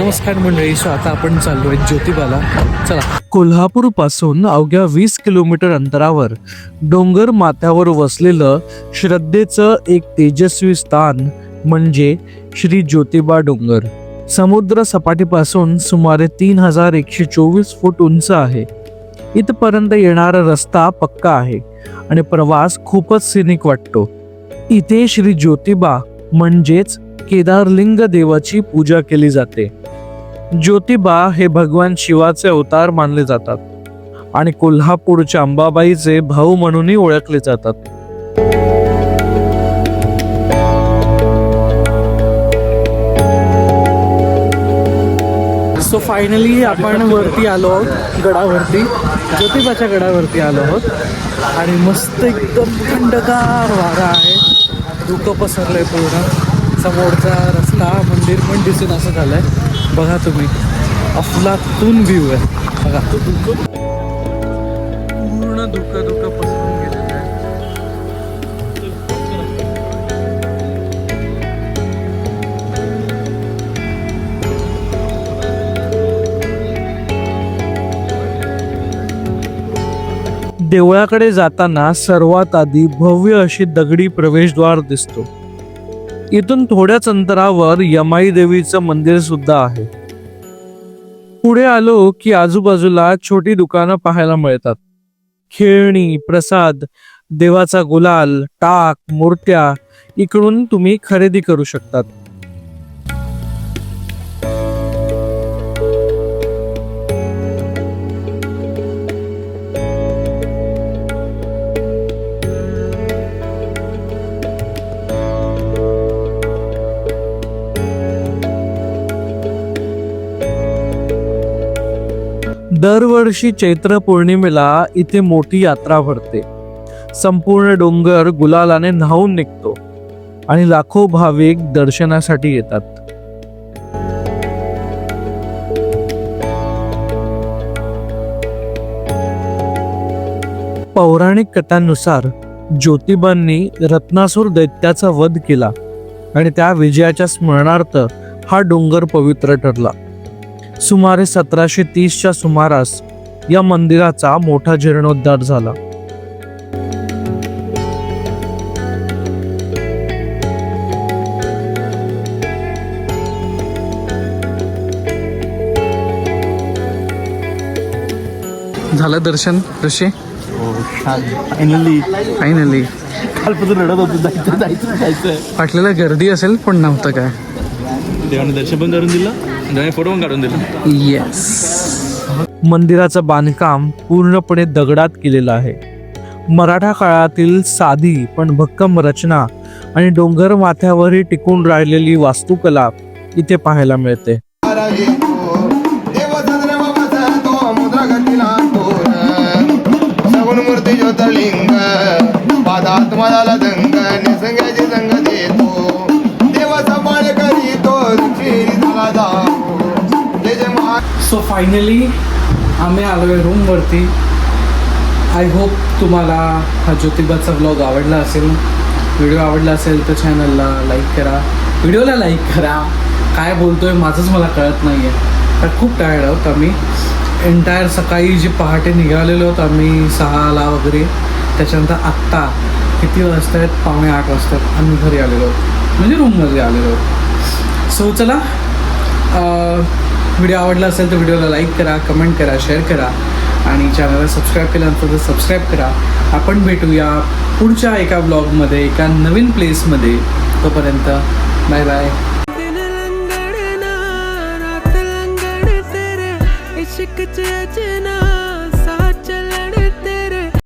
नमस्कार मंडळी सो आता आपण चाललोय ज्योतिबाला. चला. कोल्हापूरपासून अवघ्या वीस किलोमीटर अंतरावर डोंगर माथ्यावर वसलेलं श्रद्धेचं एक तेजस्वी स्थान म्हणजे श्री ज्योतिबा डोंगर. समुद्र सपाटीपासून सुमारे तीन हजार एकशे चोवीस फूट उंच आहे. इथपर्यंत येणारा रस्ता पक्का आहे आणि प्रवास खूपच सिनिक वाटतो. इथे श्री ज्योतिबा म्हणजेच केदारलिंग देवाची पूजा केली जाते. ज्योतिबा हे भगवान शिवाचे अवतार मानले जातात आणि कोल्हापूरच्या अंबाबाईचे भाऊ म्हणूनही ओळखले जातात. सो फायनली आपण वरती आलो आहोत गडावरती. ज्योतिबाच्या गडावरती आलो आहोत. आणि मस्त एकदम थंडगार वारा आहे. धुकं पसरलंय पूर्ण. समोरचा रस्ता मंदिर पण दिसून असं झालंय. बघा तुम्ही. अफलातून व्ह्यू आहे. बघा. पूर्ण धुकं धुकं पसरून गेलेलं आहे. देवळाकडे जाताना सर्वात आधी भव्य अशी दगडी प्रवेशद्वार दिसतो. इथून थोड्याच अंतरावर यमाई देवीचं मंदिर सुद्धा आहे. पुढे आलो की आजूबाजूला छोटी दुकानं पाहायला मिळतात. खेळणी प्रसाद देवाचा गुलाल टाक मूर्त्या इकडून तुम्ही खरेदी करू शकतात. दरवर्षी चैत्र पौर्णिमेला इथे मोठी यात्रा भरते. संपूर्ण डोंगर गुलालाने न्हावून निघतो आणि लाखो भाविक दर्शनासाठी येतात. पौराणिक कथांनुसार ज्योतिबांनी रत्नासूर दैत्याचा वध केला आणि त्या विजयाच्या स्मरणार्थ हा डोंगर पवित्र ठरला. सुमारे सतराशे तीसच्या सुमारास या मंदिराचा मोठा जीर्णोद्धार झाला. झालं दर्शन ऋषी? फायनली फायनली कालपासून रडत होतो जायचं जायचं जायचं. वाटलेलं गर्दी असेल पण नव्हतं काय? देवाने दर्शन पण करून दिलं. फोटो पण काढून दिला. येस मंदिराचं बांधकाम पूर्णपणे दगडात केलेलं आहे. मराठा काळातील साधी पण भक्कम रचना आणि डोंगर माथ्यावरही टिकून राहिलेली वास्तुकला इथे पाहायला मिळते. मूर्ती ज्योतिर्लिंग पादात मनाला दंग निसंगाची संग सो फायनली आम्ही आलो आहे रूमवरती आय होप तुम्हाला हा ज्योतिबाचा ब्लॉग आवडला असेल. व्हिडिओ आवडला असेल तर चॅनलला लाईक करा. व्हिडिओला लाईक करा. काय बोलतो आहे माझंच मला कळत नाही आहे तर खूप टायर्ड आहोत आम्ही. एंटायर सकाळी जे पहाटे निघालेलो आहोत आम्ही सहाला वगैरे त्याच्यानंतर आत्ता किती वाजता आहेत पावणे आठ वाजतात आम्ही घरी आलेलो आहोत. म्हणजे रूममध्ये आलेलो आहोत. सो चला व्हिडिओ आवडला असेल तर व्हिडिओला लाईक करा कमेंट करा शेअर करा आणि चॅनलला सबस्क्राईब केल्यानंतर तर सबस्क्राईब करा. आपण भेटूया पुढच्या एका ब्लॉगमध्ये एका नवीन प्लेसमध्ये तोपर्यंत बाय बाय ਦਿਨ